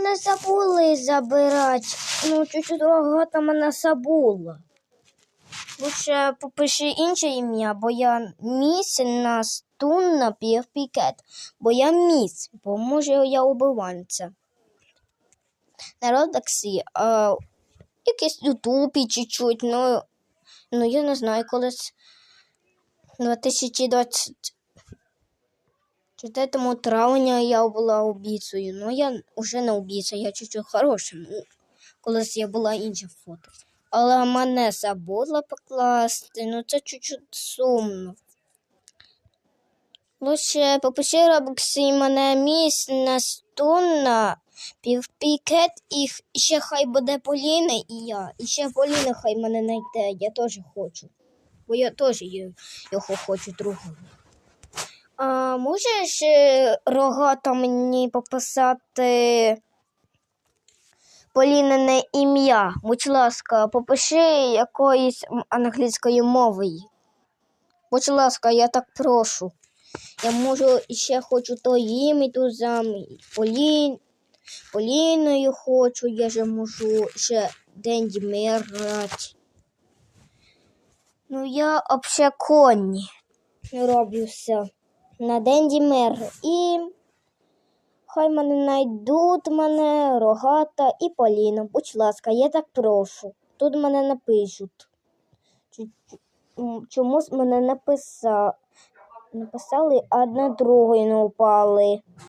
мене забули забирати. Ну, чуть-чуть рогата мене забула. Лучше попиши інше ім'я, бо я міс настунна півпікет. Бо я міс, бо може я убиванця. Народ таксі, а, якийсь ютубі чуть-чуть, ну, ну я не знаю, колись 2020 4 травня я була убійцею, ну я вже не убійця, я чуть-чуть хороша. Ну, колись я була інша фото. Але мене забула покласти, ну це чуть-чуть сумно. Лучше попиши Робоксі мене міс настунна півпікет і ще хай буде Поліна і я. І ще Поліна хай мене знайде, я теж хочу. Бо я теж його хочу другого. А можеш е, рогата мені пописати Полінине ім'я? Будь ласка, попиши якоюсь м, англійською мовою. Будь ласка, я так прошу. Я можу ще хочу то їм і ту замі. Полін... Поліною хочу, я же можу ще Денді мирати. Ну, я взагалі коні роблю все на Денді Мер. І хай мене знайдуть мене, рогата і Поліна. Будь ласка, я так прошу. Тут мене напишуть. Чомусь мене написа... написали, а на другої не упали.